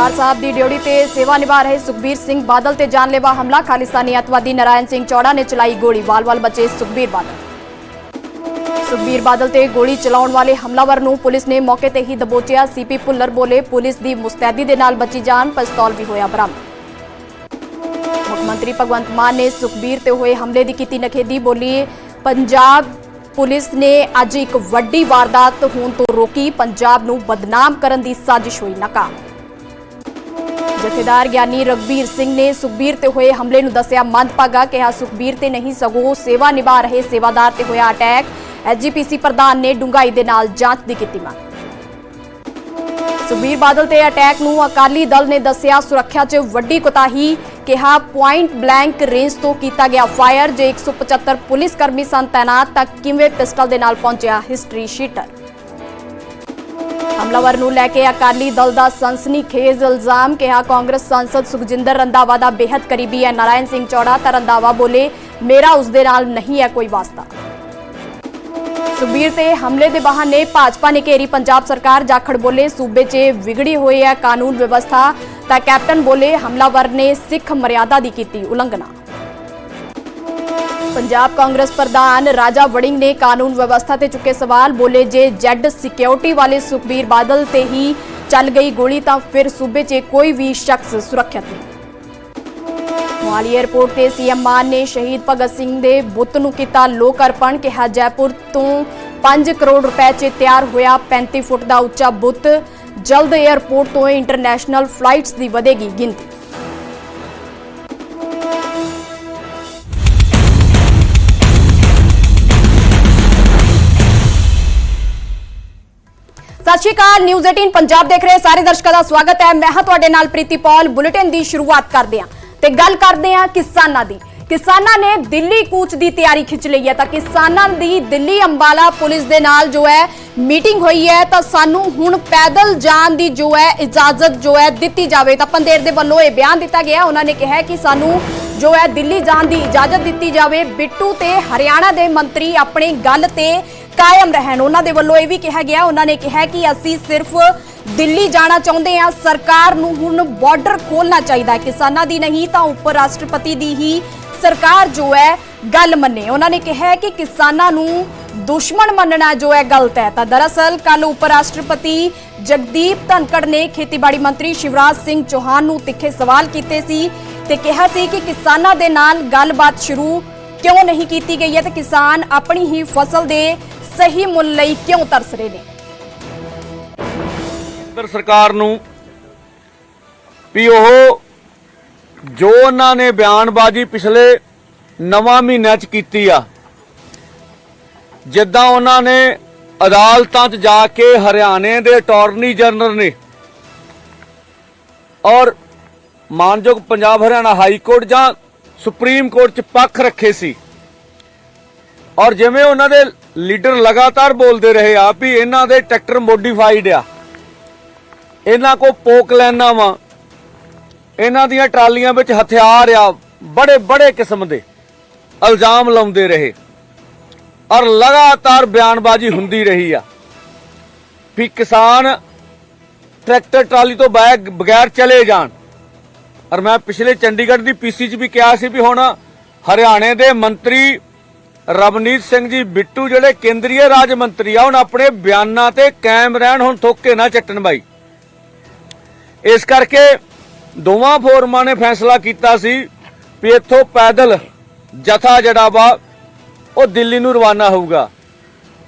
ਦਰਬਾਰ ਸਾਹਿਬ ਦੀ duty ਤੇ ਸੇਵਾ ਨਿਭਾ ਰਹੇ ਸੁਖਬੀਰ ਸਿੰਘ ਬਾਦਲ ਤੇ ਜਾਨਲੇਵਾ ਹਮਲਾ, ਖਾਲਿਸਤਾਨੀ ਅਤਵਾਦੀ ਨਰਾਇਣ ਸਿੰਘ ਚੌੜਾ ਨੇ ਚਲਾਈ ਗੋਲੀ। ਵਾਲ-ਵਾਲ ਬਚੇ ਸੁਖਬੀਰ ਬਾਦਲ। ਸੁਖਬੀਰ ਬਾਦਲ ਤੇ ਗੋਲੀ ਚਲਾਉਣ ਵਾਲੇ ਹਮਲਾਵਰ ਨੂੰ ਪੁਲਿਸ ਨੇ ਮੌਕੇ ਤੇ ਹੀ ਦਬੋਚਿਆ। ਸੀਪੀ ਭੁੱਲਰ ਬੋਲੇ, ਪੁਲਿਸ ਦੀ ਮੁਸਤੈਦੀ ਦੇ ਨਾਲ ਬਚੀ ਜਾਨ, ਪਿਸਤੌਲ ਵੀ ਹੋਇਆ ਬਰਾਮਦ। ਮੁੱਖ ਮੰਤਰੀ ਭਗਵੰਤ ਮਾਨ ਨੇ ਸੁਖਬੀਰ ਤੇ ਹੋਏ ਹਮਲੇ ਦੀ ਕੀਤੀ ਨਖੇਦੀ ਬੋਲੀ, ਪੰਜਾਬ ਪੁਲਿਸ ਨੇ ਅੱਜ ਇੱਕ ਵੱਡੀ ਵਾਰਦਾਤ ਹੋਣ ਤੋਂ ਰੋਕੀ। ਪੰਜਾਬ ਨੂੰ ਬਦਨਾਮ ਕਰਨ ਦੀ ਸਾਜ਼ਿਸ਼ ਹੋਈ ਨਾਕਾਮ। ਜਥੇਦਾਰ ਗਿਆਨੀ ਰਗਬੀਰ ਸਿੰਘ ਨੇ ਸੁਖਬੀਰ ਤੇ ਹੋਏ ਹਮਲੇ ਨੂੰ ਦੱਸਿਆ ਮੰਦਭਾਗਾ, ਕਿਹਾ ਸੁਖਬੀਰ ਤੇ ਨਹੀਂ, ਸਗੋਂ ਸੇਵਾ ਨਿਭਾ ਰਹੇ ਸੇਵਾਦਾਰ ਤੇ ਹੋਇਆ ਅਟੈਕ। ਐਸਜੀਪੀਸੀ ਪ੍ਰਧਾਨ ਨੇ ਡੂੰਘਾਈ ਦੇ ਨਾਲ ਜਾਂਚ ਦੀ ਕੀਤੀ ਮੰਗ। ਸੁਖਬੀਰ ਬਾਦਲ ਤੇ ਅਟੈਕ ਨੂੰ ਅਕਾਲੀ ਦਲ ਨੇ ਦੱਸਿਆ, ਸੁਰੱਖਿਆ 'ਚ ਵੱਡੀ ਕੁਤਾਹੀ, ਕਿਹਾ ਪੁਆਇੰਟ ਬਲੈਂਕ ਰੇਂਜ ਤੋਂ ਕੀਤਾ ਗਿਆ ਫਾਇਰ, ਜੇ 175 ਪੁਲਿਸ ਕਰਮੀ ਸਨ ਤਾਇਨਾਤ ਤਾਂ ਕਿਵੇਂ ਪਿਸਟਲ ਦੇ ਨਾਲ ਪਹੁੰਚਿਆ ਹਿਸਟਰੀ ਸ਼ੀਟਰ ਹਮਲਾਵਰ ਨੂੰ ਲੈ ਕੇ ਅਕਾਲੀ ਦਲ ਦਾ ਸਨਸਨੀਖੇਜ਼ ਇਲਜ਼ਾਮ ਕਿਹਾ ਕਾਂਗਰਸ ਸੰਸਦ ਸੁਖਜਿੰਦਰ ਰੰਧਾਵਾ ਦਾ ਬੇਹੱਦ ਕਰੀਬੀ ਹੈ। ਨਾਰਾਇਣ ਸਿੰਘ ਚੌੜਾ ਤਾਂ ਰੰਧਾਵਾ ਬੋਲੇ, ਮੇਰਾ ਉਸ ਦੇ ਨਾਲ ਨਹੀਂ ਹੈ ਕੋਈ ਵਾਸਤਾ। ਸੁਖਬੀਰ ਤੇ ਹਮਲੇ ਦੇ ਬਹਾਨੇ ਭਾਜਪਾ ਨੇ ਘੇਰੀ ਪੰਜਾਬ ਸਰਕਾਰ, ਜਾਖੜ ਬੋਲੇ, ਸੂਬੇ 'ਚ ਵਿਗੜੀ ਹੋਈ ਹੈ ਕਾਨੂੰਨ ਵਿਵਸਥਾ ਤਾਂ ਕੈਪਟਨ ਬੋਲੇ, ਹਮਲਾਵਰ ਨੇ ਸਿੱਖ ਮਰਿਆਦਾ ਦੀ ਕੀਤੀ ਉਲੰਘਣਾ। ਪੰਜਾਬ ਕਾਂਗਰਸ ਪ੍ਰਧਾਨ ਰਾਜਾ ਵੜਿੰਗ ਨੇ ਕਾਨੂੰਨ ਵਿਵਸਥਾ ਤੇ ਚੁੱਕੇ ਸਵਾਲ, ਬੋਲੇ ਜੇ ਜੈਡ ਸਿਕਿਉਰਿਟੀ ਵਾਲੇ ਸੁਖਬੀਰ ਬਾਦਲ ਤੇ ਹੀ ਚੱਲ ਗਈ ਗੋਲੀ ਤਾਂ ਫਿਰ ਸੂਬੇ 'ਚ ਕੋਈ ਵੀ ਸ਼ਖਸ ਸੁਰੱਖਿਅਤ ਨਹੀਂ। ਮੋਹਾਲੀ 에ਅਰਪੋਰਟ ਤੇ ਸੀਐਮ ਮਾਨ ਨੇ ਸ਼ਹੀਦ ਭਗਤ ਸਿੰਘ ਦੇ ਬੁੱਤ ਨੂੰ ਕੀਤਾ ਲੋਕ ਅਰਪਣ ਕਿਹਾ ਜੈਪੁਰ ਤੋਂ 5 ਕਰੋੜ ਰੁਪਏ 'ਚ ਤਿਆਰ ਹੋਇਆ 35 ਫੁੱਟ ਦਾ ਉੱਚਾ ਬੁੱਤ। ਜਲਦ 에ਅਰਪੋਰਟ ਤੋਂ ਇੰਟਰਨੈਸ਼ਨਲ ਫਲਾਈਟਸ ਦੀ ਵਧੇਗੀ ਗਿਣਤੀ। ਸ਼੍ਰੀ ਅਕਾਲ। ਨਿਊਜ਼ 18 ਪੰਜਾਬ ਦੇਖ ਰਹੇ ਸਾਰੇ ਦਰਸ਼ਕਾਂ ਦਾ ਸਵਾਗਤ ਹੈ। ਮੈਂ ਹਾਂ ਤੁਹਾਡੇ ਨਾਲ ਪ੍ਰੀਤੀ ਪੌਲ। ਬੁਲੇਟਿਨ ਦੀ ਸ਼ੁਰੂਆਤ ਕਰਦੇ ਹਾਂ। ਤੇ ਗੱਲ ਕਰਦੇ ਹਾਂ ਕਿਸਾਨਾਂ ਦੀ। ਕਿਸਾਨਾਂ ਨੇ ਦਿੱਲੀ ਕੂਚ ਦੀ ਤਿਆਰੀ ਖਿੱਚ ਲਈ ਹੈ ਤਾਂ ਕਿਸਾਨਾਂ ਦੀ ਦਿੱਲੀ ਅੰਬਾਲਾ ਪੁਲਿਸ ਦੇ ਨਾਲ ਜੋ ਹੈ ਮੀਟਿੰਗ ਹੋਈ ਹੈ ਤਾਂ ਸਾਨੂੰ ਹੁਣ ਪੈਦਲ ਜਾਣ ਦੀ ਜੋ ਹੈ ਇਜਾਜ਼ਤ ਜੋ ਹੈ ਦਿੱਤੀ ਜਾਵੇ। ਤਾਂ ਪੰਦੇਰ ਦੇ ਵੱਲੋਂ ਇਹ ਬਿਆਨ ਦਿੱਤਾ ਗਿਆ। ਉਹਨਾਂ ਨੇ ਕਿਹਾ ਕਿ ਸਾਨੂੰ ਜੋ ਹੈ ਦਿੱਲੀ ਜਾਣ ਦੀ ਇਜਾਜ਼ਤ ਦਿੱਤੀ ਜਾਵੇ। ਬਿੱਟੂ ਤੇ ਹਰਿਆਣਾ ਦੇ ਮੰਤਰੀ ਆਪਣੀ ਗੱਲ ਤੇ ਕਾਇਮ ਰਹਿਣ। ਉਹਨਾਂ ਦੇ ਵੱਲੋਂ ਇਹ ਵੀ ਕਿਹਾ ਗਿਆ। ਉਹਨਾਂ ਨੇ ਕਿਹਾ ਕਿ ਅਸੀਂ ਸਿਰਫ ਦਿੱਲੀ ਜਾਣਾ ਚਾਹੁੰਦੇ ਹਾਂ। ਸਰਕਾਰ ਨੂੰ ਹੁਣ ਬਾਰਡਰ ਖੋਲਣਾ ਚਾਹੀਦਾ ਕਿਸਾਨਾਂ ਦੀ ਨਹੀਂ ਤਾਂ ਉੱਪ ਰਾਸ਼ਟਰਪਤੀ ਦੀ ਹੀ ਸਰਕਾਰ ਜੋ ਹੈ ਗੱਲ ਮੰਨੇ। ਉਹਨਾਂ ਨੇ ਕਿਹਾ ਕਿ ਕਿਸਾਨਾਂ ਨੂੰ ਦੁਸ਼ਮਣ ਮੰਨਣਾ ਜੋ ਹੈ ਗਲਤ ਹੈ। ਤਾਂ ਦਰਅਸਲ ਕੱਲ ਉੱਪ ਰਾਸ਼ਟਰਪਤੀ ਜਗਦੀਪ ਧਨਕੜ ਨੇ ਖੇਤੀਬਾੜੀ ਮੰਤਰੀ ਸ਼ਿਵਰਾਜ ਸਿੰਘ ਚੌਹਾਨ ਨੂੰ ਤਿੱਖੇ ਸਵਾਲ ਕੀਤੇ ਸੀ ਤੇ ਕਿਹਾ ਸੀ ਕਿ ਕਿਸਾਨਾਂ ਦੇ ਨਾਲ ਗੱਲਬਾਤ ਸ਼ੁਰੂ ਕਿਉਂ ਨਹੀਂ ਕੀਤੀ ਗਈ ਹੈ ਤੇ ਕਿਸਾਨ ਆਪਣੀ ਹੀ ਫਸਲ ਦੇ ਸਹੀ ਮੁੱਲ ਲਈ ਕਿਉਂ ਤਰਸ ਰਹੇ ਨੇ। ਕੇਂਦਰ ਸਰਕਾਰ ਨੂੰ ਵੀ ਉਹ ਜੋ ਉਹਨਾਂ ਨੇ ਬਿਆਨਬਾਜ਼ੀ ਪਿਛਲੇ ਨਵਾਂ ਮਹੀਨਿਆਂ ਚ ਕੀਤੀ ਆ ਜਿੱਦਾਂ ਉਹਨਾਂ ਨੇ ਅਦਾਲਤਾਂ 'ਚ ਜਾ ਕੇ ਹਰਿਆਣੇ ਦੇ ਅਟਾਰਨੀ ਜਨਰਲ ਨੇ ਔਰ ਮਾਨਯੋਗ ਪੰਜਾਬ ਹਰਿਆਣਾ ਹਾਈ ਕੋਰਟ ਜਾਂ ਸੁਪਰੀਮ ਕੋਰਟ 'ਚ ਪੱਖ ਰੱਖੇ ਸੀ। ਔਰ ਜਿਵੇਂ ਉਹਨਾਂ ਦੇ ਲੀਡਰ ਲਗਾਤਾਰ ਬੋਲਦੇ ਰਹੇ ਆ ਵੀ ਇਹਨਾਂ ਦੇ ਟਰੈਕਟਰ ਮੋਡੀਫਾਈਡ ਆ, ਇਹਨਾਂ ਕੋ ਪੋਕ ਲੈਣਾ ਵਾ, ਇਹਨਾਂ ਦੀਆਂ ਟਰਾਲੀਆਂ ਵਿੱਚ ਹਥਿਆਰ ਆ ਬੜੇ ਬੜੇ ਕਿਸਮ ਦੇ ਇਲਜ਼ਾਮ ਲਾਉਂਦੇ ਰਹੇ। ਔਰ ਲਗਾਤਾਰ ਬਿਆਨਬਾਜ਼ੀ ਹੁੰਦੀ ਰਹੀ ਆ ਵੀ ਕਿਸਾਨ ਟਰੈਕਟਰ ਟਰਾਲੀ ਤੋਂ ਬੈਗ ਬਗੈਰ ਚਲੇ ਜਾਣ। ਔਰ ਮੈਂ ਪਿਛਲੇ ਚੰਡੀਗੜ੍ਹ ਦੀ ਪੀਸੀ 'ਚ ਵੀ ਕਿਹਾ ਸੀ ਵੀ ਹੁਣ ਹਰਿਆਣੇ ਦੇ ਮੰਤਰੀ ਰਵਨੀਤ ਸਿੰਘ ਜੀ ਬਿੱਟੂ ਜਿਹੜੇ ਕੇਂਦਰੀ ਰਾਜ ਮੰਤਰੀ ਆ, ਹੁਣ ਆਪਣੇ ਬਿਆਨਾਂ ਤੇ ਕਾਇਮ ਰਹਿਣ, ਹੁਣ ਥੋਕੇ ਨਾ ਚੱਟਣ ਬਾਈ। ਇਸ ਕਰਕੇ ਦੋਵਾਂ ਫੋਰਮਾਂ ਨੇ ਫੈਸਲਾ ਕੀਤਾ ਸੀ ਵੀ ਇੱਥੋਂ ਪੈਦਲ ਜਥਾ ਜਿਹੜਾ ਵਾ ਉਹ ਦਿੱਲੀ ਨੂੰ ਰਵਾਨਾ ਹੋਊਗਾ।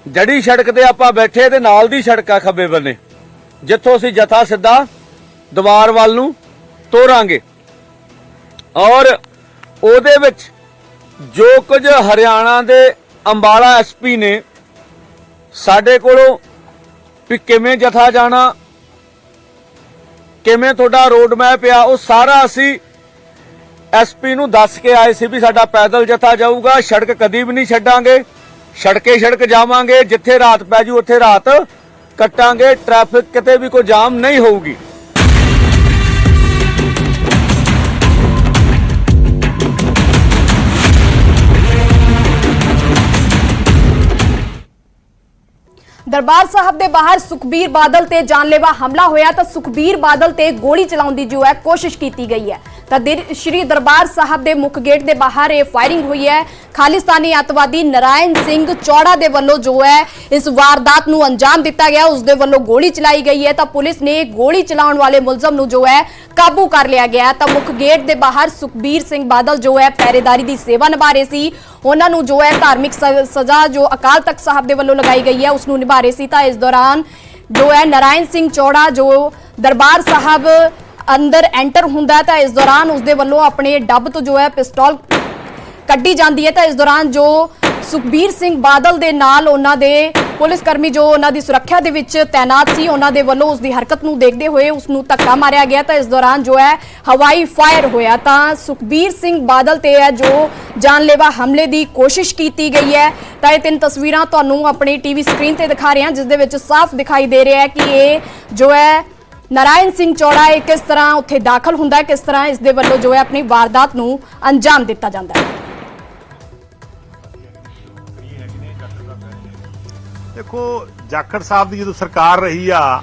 ਜੜੀ ਸੜਕ ਤੇ ਆਪਾਂ ਬੈਠੇ ਤੇ ਨਾਲ ਦੀ ਸੜਕ ਆ ਖੱਬੇ ਬੰਨੇ। ਜਿੱਥੋਂ ਅਸੀਂ ਜਥਾ ਸਿੱਧਾ ਦੀਵਾਰ ਵੱਲ ਨੂੰ ਤੋਰਾਂਗੇ। ਔਰ ਉਹਦੇ ਵਿੱਚ ਜੋ ਕੁਝ ਹਰਿਆਣਾ ਦੇ ਅੰਬਾਲਾ ਐਸਪੀ ਨੇ ਸਾਡੇ ਕੋਲੋਂ ਵੀ ਕਿਵੇਂ ਜਥਾ ਜਾਣਾ, ਕਿਵੇਂ ਤੁਹਾਡਾ ਰੋਡ ਮੈਪ ਆ, ਉਹ ਸਾਰਾ ਅਸੀਂ ਐਸਪੀ ਨੂੰ ਦੱਸ ਕੇ ਆਏ ਸੀ ਵੀ ਸਾਡਾ ਪੈਦਲ ਜਥਾ ਜਾਊਗਾ, ਸੜਕ ਕਦੀ ਵੀ ਨਹੀਂ ਛੱਡਾਂਗੇ। ਸੜਕੇ ਸੜਕ ਜਾਵਾਂਗੇ, ਜਿੱਥੇ ਰਾਤ ਪੈ ਜੂ ਉੱਥੇ ਰਾਤ ਕੱਟਾਂਗੇ, ਟ੍ਰੈਫਿਕ ਕਿਤੇ ਵੀ ਕੋਈ ਜਾਮ ਨਹੀਂ ਹੋਊਗੀ। ਦਰਬਾਰ ਸਾਹਿਬ ਦੇ ਬਾਹਰ ਸੁਖਬੀਰ ਬਾਦਲ ਤੇ ਜਾਨਲੇਵਾ ਹਮਲਾ ਹੋਇਆ ਤਾਂ ਸੁਖਬੀਰ ਬਾਦਲ ਤੇ ਗੋਲੀ ਚਲਾਉਣ ਦੀ ਜੋ ਹੈ ਕੋਸ਼ਿਸ਼ ਕੀਤੀ ਗਈ ਹੈ। ਤਾਂ ਦਿਰ- ਸ਼੍ਰੀ ਦਰਬਾਰ ਸਾਹਿਬ ਦੇ ਮੁੱਖ ਗੇਟ ਦੇ ਬਾਹਰ ਇਹ ਫਾਇਰਿੰਗ ਹੋਈ ਹੈ। ਖਾਲਿਸਤਾਨੀ ਅੱਤਵਾਦੀ ਨਰਾਇਣ ਸਿੰਘ ਚੌੜਾ ਦੇ ਵੱਲੋਂ ਜੋ ਹੈ, ਇਸ ਵਾਰਦਾਤ ਨੂੰ ਅੰਜਾਮ ਦਿੱਤਾ ਗਿਆ। ਉਸ ਦੇ ਵੱਲੋਂ ਗੋਲੀ ਚਲਾਈ ਗਈ ਹੈ। ਤਾਂ ਪੁਲਿਸ ਨੇ ਗੋਲੀ ਚਲਾਉਣ ਵਾਲੇ ਮੁਲਜ਼ਮ ਨੂੰ ਜੋ ਹੈ, ਕਾਬੂ ਕਰ ਲਿਆ ਗਿਆ ਤਾਂ ਮੁੱਖ ਗੇਟ ਦੇ ਬਾਹਰ ਸੁਖਬੀਰ ਸਿੰਘ ਬਾਦਲ ਜੋ ਹੈ, ਪਹਿਰੇਦਾਰੀ ਦੀ ਸੇਵਾ ਨਿਭਾ ਰਹੇ ਸੀ। ਉਹਨਾਂ ਨੂੰ ਜੋ ਹੈ, ਧਾਰਮਿਕ ਸ- ਸਜ਼ਾ ਜੋ ਅਕਾਲ ਤਖਤ ਸਾਹਿਬ ਦੇ ਵੱਲੋਂ ਲਗਾਈ ਗਈ ਹੈ, ਉਸ ਨੂੰ ਨਿਭਾ ਰਹੇ ਸੀ। ਤਾਂ ਇਸ ਦੌਰਾਨ ਜੋ ਹੈ, ਨਰਾਇਣ ਸਿੰਘ ਚੌੜਾ ਜੋ ਦਰਬਾਰ ਸਾਹਿਬ ਅੰਦਰ ਐਂਟਰ ਹੁੰਦਾ ਤਾਂ ਇਸ ਦੌਰਾਨ ਉਸ ਦੇ ਵੱਲੋਂ ਆਪਣੇ ਡੱਬ ਤੋਂ ਜੋ ਹੈ ਪਿਸਤੌਲ ਕੱਢੀ ਜਾਂਦੀ ਹੈ ਤਾਂ ਇਸ ਦੌਰਾਨ ਜੋ ਸੁਖਬੀਰ ਸਿੰਘ ਬਾਦਲ ਦੇ ਨਾਲ ਉਹਨਾਂ ਦੇ ਪੁਲਿਸ ਕਰਮੀ ਜੋ ਉਹਨਾਂ ਦੀ ਸੁਰੱਖਿਆ ਦੇ ਵਿੱਚ ਤਾਇਨਾਤ ਸੀ, ਉਹਨਾਂ ਦੇ ਵੱਲੋਂ ਉਸ ਦੀ ਹਰਕਤ ਨੂੰ ਦੇਖਦੇ ਹੋਏ ਉਸ ਨੂੰ ਧੱਕਾ ਮਾਰਿਆ ਗਿਆ ਤਾਂ ਇਸ ਦੌਰਾਨ ਜੋ ਹੈ ਹਵਾਈ ਫਾਇਰ ਹੋਇਆ ਤਾਂ ਸੁਖਬੀਰ ਸਿੰਘ ਬਾਦਲ ਤੇ ਹੈ ਜੋ ਜਾਨਲੇਵਾ ਹਮਲੇ ਦੀ ਕੋਸ਼ਿਸ਼ ਕੀਤੀ ਗਈ ਹੈ। ਤਾਂ ਇਹ ਤਿੰਨ ਤਸਵੀਰਾਂ ਤੁਹਾਨੂੰ ਆਪਣੀ ਟੀਵੀ ਸਕਰੀਨ ਤੇ ਦਿਖਾ ਰਹੇ ਹਾਂ, ਜਿਸ ਦੇ ਵਿੱਚ ਸਾਫ਼ ਦਿਖਾਈ ਦੇ ਰਿਹਾ ਹੈ ਕਿ ਇਹ ਜੋ ਹੈ ਨਰਾਇਣ ਸਿੰਘ ਚੌੜਾ ਇਹ ਕਿਸ ਤਰ੍ਹਾਂ ਉੱਥੇ ਦਾਖਲ ਹੁੰਦਾ ਹੈ? ਕਿਸ ਤਰ੍ਹਾਂ ਇਸ ਦੇ ਵੱਲੋਂ ਜੋ ਹੈ ਆਪਣੀ ਵਾਰਦਾਤ ਨੂੰ ਅੰਜਾਮ ਦਿੱਤਾ ਜਾਂਦਾ ਹੈ? ਦੇਖੋ, ਜਾਖੜ ਸਾਹਿਬ ਦੀ ਜਦੋਂ ਸਰਕਾਰ ਰਹੀ ਆ,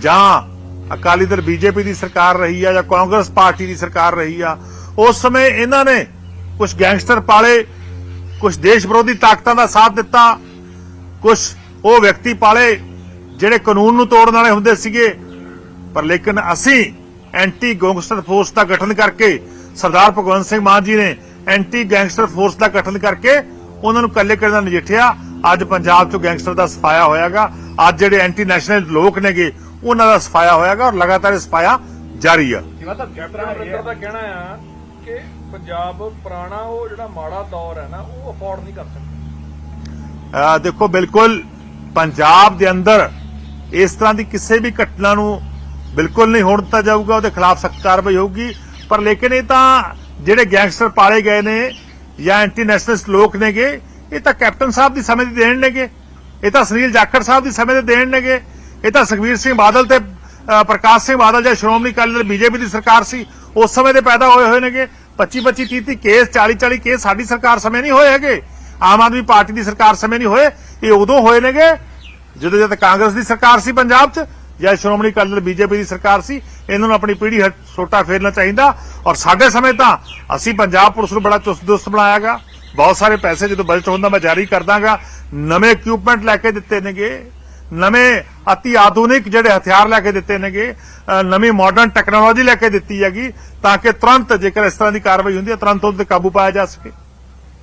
ਜਾਂ ਅਕਾਲੀ ਦਲ ਬੀਜੇਪੀ ਦੀ ਸਰਕਾਰ ਰਹੀ ਆ, ਜਾਂ ਕਾਂਗਰਸ ਪਾਰਟੀ ਦੀ ਸਰਕਾਰ ਰਹੀ ਆ, ਉਸ ਸਮੇਂ ਇਹਨਾਂ ਨੇ ਕੁਝ ਗੈਂਗਸਟਰ ਪਾਲੇ ਕੁਝ ਦੇਸ਼ ਵਿਰੋਧੀ ਤਾਕਤਾਂ ਦਾ ਸਾਥ ਦਿੱਤਾ ਕੁਝ ਉਹ ਵਿਅਕਤੀ ਪਾਲੇ ਜਿਹੜੇ ਕਾਨੂੰਨ ਨੂੰ ਤੋੜਨ ਵਾਲੇ ਹੁੰਦੇ ਸੀਗੇ। ਪਰ ਲੇਕਿਨ ਅਸੀਂ ਐਂਟੀ ਗੈਂਗਸਟਰ ਫੋਰਸ ਦਾ ਗਠਨ ਕਰਕੇ ਸਰਦਾਰ ਭਗਵੰਤ ਸਿੰਘ ਮਾਨ ਜੀ ਨੇ ਐਂਟੀ ਗੈਂਗਸਟਰ ਫੋਰਸ ਦਾ ਗਠਨ ਕਰਕੇ ਉਹਨਾਂ ਨੂੰ ਕੱਲੇ ਕੱਲੇ ਨਜਿੱਠਿਆ ਅੱਜ ਪੰਜਾਬ 'ਚ ਗੈਂਗਸਟਰ ਦਾ ਸਫਾਇਆ ਹੋਇਆਗਾ। ਅੱਜ ਜਿਹੜੇ ਐਂਟੀ ਨੈਸ਼ਨਲ ਲੋਕ ਨੇਗੇ ਉਹਨਾਂ ਦਾ ਸਫਾਇਆ ਹੋਇਆਗਾ ਔਰ ਲਗਾਤਾਰ ਇਹ ਸਫਾਇਆ ਜਾਰੀ ਆ। ਕੈਪਟਨ ਅਮਰਿੰਦਰ ਦਾ ਕਹਿਣਾ ਆ ਕਿ ਪੰਜਾਬ ਪੁਰਾਣਾ ਉਹ ਜਿਹੜਾ ਮਾੜਾ ਦੌਰ ਹੈ ਨਾ ਉਹ ਅਫੋਰਡ ਨਹੀਂ ਕਰ ਸਕਦਾ। ਅਹ ਦੇਖੋ ਬਿਲਕੁਲ ਪੰਜਾਬ ਦੇ ਅੰਦਰ ਇਸ ਤਰ੍ਹਾਂ ਦੀ ਕਿਸੇ ਵੀ ਘਟਨਾ ਨੂੰ ਬਿਲਕੁਲ ਨਹੀਂ ਹੋਣ ਦਿੱਤਾ ਜਾਊਗਾ, ਉਹਦੇ ਖਿਲਾਫ ਸਖਤ ਕਾਰਵਾਈ ਹੋਊਗੀ। ਪਰ ਲੇਕਿਨ ਇਹ ਤਾਂ ਜਿਹੜੇ ਗੈਂਗਸਟਰ ਪਾਲੇ ਗਏ ਨੇ ਜਾਂ ਐਂਟੀ ਨੈਸ਼ਨਲਿਸਟ ਲੋਕ ਨੇਗੇ, ਇਹ ਤਾਂ ਕੈਪਟਨ ਸਾਹਿਬ ਦੀ ਸਮੇਂ ਦੀ ਦੇਣ ਨੇਗੇ। ਇਹ ਤਾਂ ਸੁਨੀਲ ਜਾਖੜ ਸਾਹਿਬ ਦੀ ਸਮੇਂ ਦੇ ਦੇਣ ਨੇਗੇ। ਇਹ ਤਾਂ ਸੁਖਬੀਰ ਸਿੰਘ ਬਾਦਲ ਤੇ ਪ੍ਰਕਾਸ਼ ਸਿੰਘ ਬਾਦਲ ਜਾਂ ਸ਼੍ਰੋਮਣੀ ਅਕਾਲੀ ਦਲ ਬੀਜੇਪੀ ਦੀ ਸਰਕਾਰ ਸੀ, ਉਸ ਸਮੇਂ ਦੇ ਪੈਦਾ ਹੋਏ ਹੋਏ ਨੇਗੇ। 25 25 30 30 ਕੇਸ 40 40 ਕੇਸ ਸਾਡੀ ਸਰਕਾਰ ਸਮੇਂ ਨਹੀਂ ਹੋਏ ਹੈਗੇ। ਆਮ ਆਦਮੀ ਪਾਰਟੀ ਦੀ ਸਰਕਾਰ ਸਮੇਂ ਨਹੀਂ ਹੋਏ। ਇਹ ਉਦੋਂ ਹੋਏ ਨੇਗੇ ਜਦੋਂ ਜਦ ਕਾਂਗਰਸ ਦੀ ਸਰਕਾਰ ਸੀ ਪੰਜਾਬ 'ਚ, ਜਾਂ ਸ਼੍ਰੋਮਣੀ ਅਕਾਲੀ ਦਲ ਬੀਜੇਪੀ ਦੀ ਸਰਕਾਰ ਸੀ, ਇਹਨਾਂ ਨੂੰ ਆਪਣੀ ਪੀੜ੍ਹੀ ਛੋਟਾ ਫੇਰਨਾ ਚਾਹੀਦਾ। ਔਰ ਸਾਡੇ ਸਮੇਂ ਤਾਂ ਅਸੀਂ ਪੰਜਾਬ ਪੁਲਿਸ ਨੂੰ ਬੜਾ ਚੁਸਤ ਦੁਸਤ ਬਣਾਇਆਗਾ। ਬਹੁਤ ਸਾਰੇ ਪੈਸੇ ਜਦੋਂ ਬਜਟ ਹੁੰਦਾ ਮੈਂ ਜਾਰੀ ਕਰਦਾਂਗਾ। ਨਵੇਂ ਇਕਵਿਪਮੈਂਟ ਲੈ ਕੇ ਦਿੱਤੇ ਨੇਗੇ। ਨਵੇਂ ਅਤੀ ਆਧੁਨਿਕ ਜਿਹੜੇ ਹਥਿਆਰ ਲੈ ਕੇ ਦਿੱਤੇ ਨੇਗੇ। ਨਵੀਂ ਮਾਡਰਨ ਟੈਕਨੋਲੋਜੀ ਲੈ ਕੇ ਦਿੱਤੀ ਹੈਗੀ ਤਾਂ ਕਿ ਤੁਰੰਤ ਜੇਕਰ ਇਸ ਤਰ੍ਹਾਂ ਦੀ ਕਾਰਵਾਈ ਹੁੰਦੀ ਹੈ, ਤੁਰੰਤ ਉਹਦੇ ਕਾਬੂ ਪਾਇਆ ਜਾ ਸਕੇ।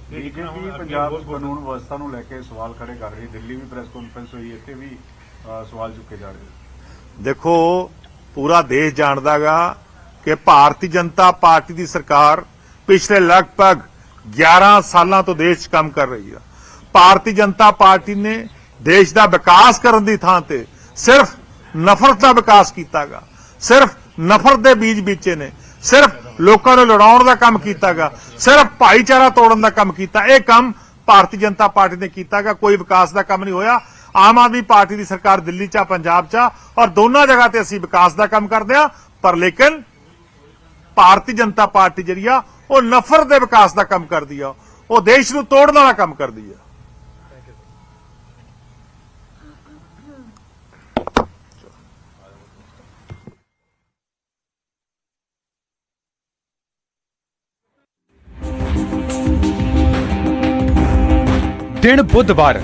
ਬੀਜੇਪੀ ਪੰਜਾਬ ਦੀ ਕਾਨੂੰਨ ਵਿਵਸਥਾ ਨੂੰ ਲੈ ਕੇ ਸਵਾਲ ਖੜੇ ਕਰ ਰਹੀ ਦਿੱਲੀ ਵੀ ਪ੍ਰੈਸ ਕਾਨਫਰੰਸ ਹੋਈ ਇੱਥੇ ਵੀ ਸਵਾਲ ਚੁੱਕੇ ਜਾ ਰਹੇ ਦੇਖੋ ਪੂਰਾ ਦੇਸ਼ ਜਾਣਦਾਗਾ ਕਿ ਭਾਰਤੀ ਜਨਤਾ ਪਾਰਟੀ ਦੀ ਸਰਕਾਰ ਪਿਛਲੇ ਲਗਭਗ 11 ਸਾਲਾਂ ਤੋਂ ਦੇਸ਼ 'ਚ ਕੰਮ ਕਰ ਰਹੀ ਹੈ ਭਾਰਤੀ ਜਨਤਾ ਪਾਰਟੀ ਨੇ ਦੇਸ਼ ਦਾ ਵਿਕਾਸ ਕਰਨ ਦੀ ਥਾਂ ਤੇ ਸਿਰਫ ਨਫ਼ਰਤ ਦਾ ਵਿਕਾਸ ਕੀਤਾਗਾ। ਸਿਰਫ ਨਫ਼ਰਤ ਦੇ ਬੀਜ ਬੀਜੇ ਨੇ। ਸਿਰਫ ਲੋਕਾਂ ਨੂੰ ਲੜਾਉਣ ਦਾ ਕੰਮ ਕੀਤਾਗਾ, ਸਿਰਫ ਭਾਈਚਾਰਾ ਤੋੜਨ ਦਾ ਕੰਮ ਕੀਤਾ। ਇਹ ਕੰਮ ਭਾਰਤੀ ਜਨਤਾ ਪਾਰਟੀ ਨੇ ਕੀਤਾਗਾ, ਕੋਈ ਵਿਕਾਸ ਦਾ ਕੰਮ ਨਹੀਂ ਹੋਇਆ। ਆਮ ਆਦਮੀ ਪਾਰਟੀ ਦੀ ਸਰਕਾਰ ਦਿੱਲੀ 'ਚ ਆ, ਪੰਜਾਬ 'ਚ ਆ, ਔਰ ਦੋਨਾਂ ਜਗ੍ਹਾ ਤੇ ਅਸੀਂ ਵਿਕਾਸ ਦਾ ਕੰਮ ਕਰਦੇ ਆ, ਪਰ ਲੇਕਿਨ ਭਾਰਤੀ ਜਨਤਾ ਪਾਰਟੀ ਜਿਹੜੀ ਆ, ਉਹ ਨਫ਼ਰਤ ਦੇ ਵਿਕਾਸ ਦਾ ਕੰਮ ਕਰਦੀ ਆ। ਉਹ ਦੇਸ਼ ਨੂੰ ਤੋੜਨ ਵਾਲਾ ਕੰਮ ਕਰਦੀ ਆ। ਦਿਨ ਬੁੱਧਵਾਰ।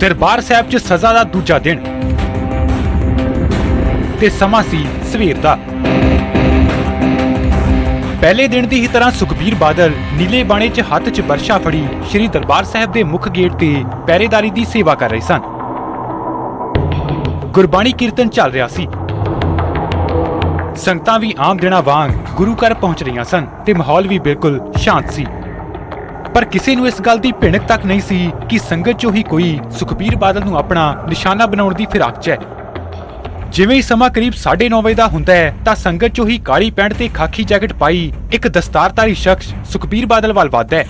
ਦਰਬਾਰ ਸਾਹਿਬ 'ਚ ਸਜ਼ਾ ਦਾ ਦੂਜਾ ਦਿਨ। ਤੇ ਸਮਾਂ ਸੀ ਸਵੇਰ ਦਾ। ਪਹਿਲੇ ਦਿਨ ਦੀ ਹੀ ਤਰ੍ਹਾਂ ਸੁਖਬੀਰ ਬਾਦਲ ਨੀਲੇ ਬਾਣੇ 'ਚ ਹੱਥ 'ਚ ਵਰਸ਼ਾ ਫੜੀ ਸ੍ਰੀ ਦਰਬਾਰ ਸਾਹਿਬ ਦੇ ਮੁੱਖ ਗੇਟ ਤੇ ਪਹਿਰੇਦਾਰੀ ਦੀ ਸੇਵਾ ਕਰ ਰਹੇ ਸਨ। ਗੁਰਬਾਣੀ ਕੀਰਤਨ ਚੱਲ ਰਿਹਾ ਸੀ। ਸੰਗਤਾਂ ਵੀ ਆਮ ਦਿਨਾਂ ਵਾਂਗ ਗੁਰੂ ਘਰ ਪਹੁੰਚ ਰਹੀਆਂ ਸਨ ਤੇ ਮਾਹੌਲ ਵੀ ਬਿਲਕੁਲ ਸ਼ਾਂਤ ਸੀ। ਪਰ ਕਿਸੇ ਨੂੰ ਇਸ ਗੱਲ ਦੀ ਭਿਣਕ ਤੱਕ ਨਹੀਂ ਸੀ ਕਿ ਸੰਗਤ 'ਚੋਂ ਹੀ ਕੋਈ ਸੁਖਬੀਰ ਬਾਦਲ ਨੂੰ ਆਪਣਾ ਨਿਸ਼ਾਨਾ ਬਣਾਉਣ ਦੀ ਫਿਰਾਕ 'ਚ ਹੈ। ਜਿਵੇਂ ਹੀ ਸਮਾਂ ਕਰੀਬ 9:30 ਵਜੇ ਦਾ ਹੁੰਦਾ ਹੈ, ਤਾਂ ਸੰਗਤ 'ਚੋਂ ਹੀ ਕਾਲੀ ਪੈਂਟ ਤੇ ਖਾਕੀ ਜੈਕਟ ਪਾਈ ਇੱਕ ਦਸਤਾਰਧਾਰੀ ਸ਼ਖਸ ਸੁਖਬੀਰ ਬਾਦਲ ਵੱਲ ਵੱਧਦਾ ਹੈ।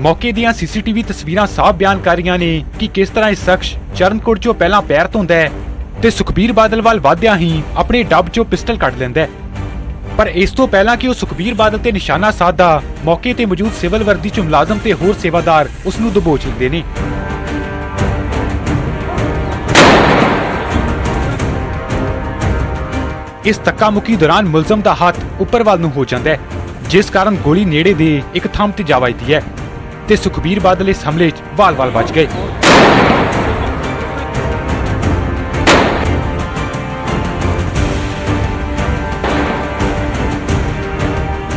ਮੌਕੇ ਦੀਆਂ ਸੀਸੀਟੀਵੀ ਤਸਵੀਰਾਂ ਸਾਫ਼ ਬਿਆਨ ਕਰ ਰਹੀਆਂ ਨੇ ਕਿ ਕਿਸ ਤਰ੍ਹਾਂ ਇਹ ਸ਼ਖਸ ਚਰਨਕੋਟ 'ਚੋਂ ਪਹਿਲਾਂ ਪੈਰ ਧੋਂਦਾ ਹੈ ਤੇ ਸੁਖਬੀਰ ਬਾਦਲ ਵੱਲ ਵਧਦਿਆਂ ਹੀ ਆਪਣੇ ਡੱਬ 'ਚੋਂ ਪਿਸਟਲ ਕੱਢ ਲੈਂਦਾ ਹੈ। ਪਰ ਇਸ ਤੋਂ ਪਹਿਲਾਂ ਕਿ ਉਹ ਸੁਖਬੀਰ ਬਾਦਲ ਤੇ ਨਿਸ਼ਾਨਾ ਸਾਧਾ ਮੌਕੇ ਤੇ ਮੌਜੂਦ ਸਿਵਲ ਵਰਦੀ ਚ ਮੁਲਾਜ਼ਮ ਤੇ ਹੋਰ ਸੇਵਾਦਾਰ ਉਸ ਨੂੰ ਦਬੋਚ ਲੈਂਦੇ ਨੇ। ਇਸ ਤੱਕਾਮੁਕੀ ਦੌਰਾਨ ਮੁਲਜ਼ਮ ਦਾ ਹੱਥ ਉੱਪਰ ਵੱਲ ਨੂੰ ਹੋ ਜਾਂਦਾ ਹੈ, ਜਿਸ ਕਾਰਨ ਗੋਲੀ ਨੇੜੇ ਦੇ ਇੱਕ ਥੰਮ ਤੇ ਜਾ ਵੱਜਦੀ ਹੈ ਤੇ ਸੁਖਬੀਰ ਬਾਦਲ ਇਸ ਹਮਲੇ 'ਚ ਵਾਲ-ਵਾਲ ਬਚ ਗਏ।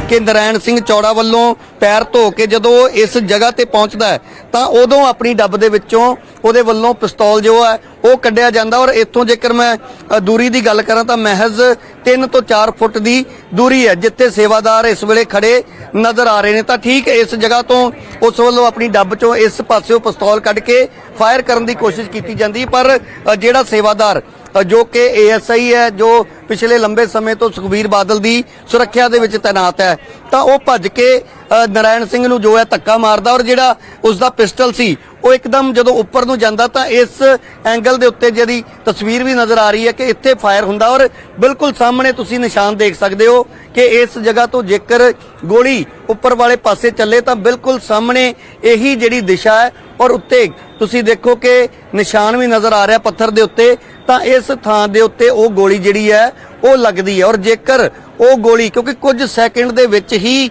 ਕਿ ਨਰਾਇਣ ਸਿੰਘ ਚੌੜਾ ਵੱਲੋਂ ਪੈਰ ਧੋ ਕੇ ਜਦੋਂ ਇਸ ਜਗ੍ਹਾ ਤੇ ਪਹੁੰਚਦਾ ਹੈ, ਤਾਂ ਉਦੋਂ ਆਪਣੀ ਡੱਬ ਦੇ ਵਿੱਚੋਂ ਉਹਦੇ ਵੱਲੋਂ ਪਿਸਤੌਲ ਜੋ ਹੈ, ਉਹ ਕੱਢਿਆ ਜਾਂਦਾ ਔਰ ਇੱਥੋਂ ਜੇਕਰ ਮੈਂ ਦੂਰੀ ਦੀ ਗੱਲ ਕਰਾਂ ਤਾਂ ਮਹਿਜ਼ 3 ਤੋਂ 4 ਫੁੱਟ ਦੀ ਦੂਰੀ ਹੈ, ਜਿੱਥੇ ਸੇਵਾਦਾਰ ਇਸ ਵੇਲੇ ਖੜੇ ਨਜ਼ਰ ਆ ਰਹੇ ਨੇ। ਤਾਂ ਠੀਕ ਇਸ ਜਗ੍ਹਾ ਤੋਂ ਉਸ ਵੱਲੋਂ ਆਪਣੀ ਡੱਬ ਚੋਂ ਇਸ ਪਾਸਿਓਂ ਪਿਸਤੌਲ ਕੱਢ ਕੇ ਫਾਇਰ ਕਰਨ ਦੀ ਕੋਸ਼ਿਸ਼ ਕੀਤੀ ਜਾਂਦੀ ਪਰ ਜਿਹੜਾ ਸੇਵਾਦਾਰ ਜੋ ਕਿ ਏਐਸਆਈ ਹੈ ਜੋ ਪਿਛਲੇ ਲੰਬੇ ਸਮੇਂ ਤੋਂ ਸੁਖਬੀਰ ਬਾਦਲ ਦੀ ਸੁਰੱਖਿਆ ਦੇ ਵਿੱਚ ਤਾਇਨਾਤ ਹੈ। ਤਾਂ ਉਹ ਭੱਜ ਕੇ ਅ, ਨਰਾਇਣ ਸਿੰਘ ਨੂੰ ਜੋ ਹੈ ਧੱਕਾ ਮਾਰਦਾ ਔਰ ਜਿਹੜਾ ਉਸ ਦਾ ਪਿਸਟਲ ਸੀ ਉਹ ਇੱਕਦਮ ਜਦੋਂ ਉੱਪਰ ਨੂੰ ਜਾਂਦਾ ਤਾਂ ਇਸ ਐਂਗਲ ਦੇ ਉੱਤੇ ਜਿਹੜੀ ਤਸਵੀਰ ਵੀ ਨਜ਼ਰ ਆ ਰਹੀ ਹੈ ਕਿ ਇੱਥੇ ਫਾਇਰ ਹੁੰਦਾ ਔਰ ਬਿਲਕੁਲ ਸਾਹਮਣੇ ਤੁਸੀਂ ਨਿਸ਼ਾਨ ਦੇਖ ਸਕਦੇ ਹੋ ਕਿ ਇਸ ਜਗ੍ਹਾ ਤੋਂ ਜੇਕਰ ਗੋਲੀ ਉੱਪਰ ਵਾਲੇ ਪਾਸੇ ਚੱਲੇ ਤਾਂ ਬਿਲਕੁਲ ਸਾਹਮਣੇ ਇਹੀ ਜਿਹੜੀ ਦਿਸ਼ਾ ਹੈ ਔਰ ਉੱਤੇ ਤੁਸੀਂ ਦੇਖੋ ਕਿ ਨਿਸ਼ਾਨ ਵੀ ਨਜ਼ਰ ਆ ਰਿਹਾ ਪੱਥਰ ਦੇ ਉੱਤੇ ਤਾਂ ਇਸ ਥਾਂ ਦੇ ਉੱਤੇ ਉਹ ਗੋਲੀ ਜਿਹੜੀ ਹੈ ਉਹ ਲੱਗਦੀ ਹੈ ਔਰ ਜੇਕਰ ਉਹ ਗੋਲੀ, ਕਿਉਂਕਿ ਕੁਝ ਸੈਕਿੰਡ ਦੇ ਵਿੱਚ ਹੀ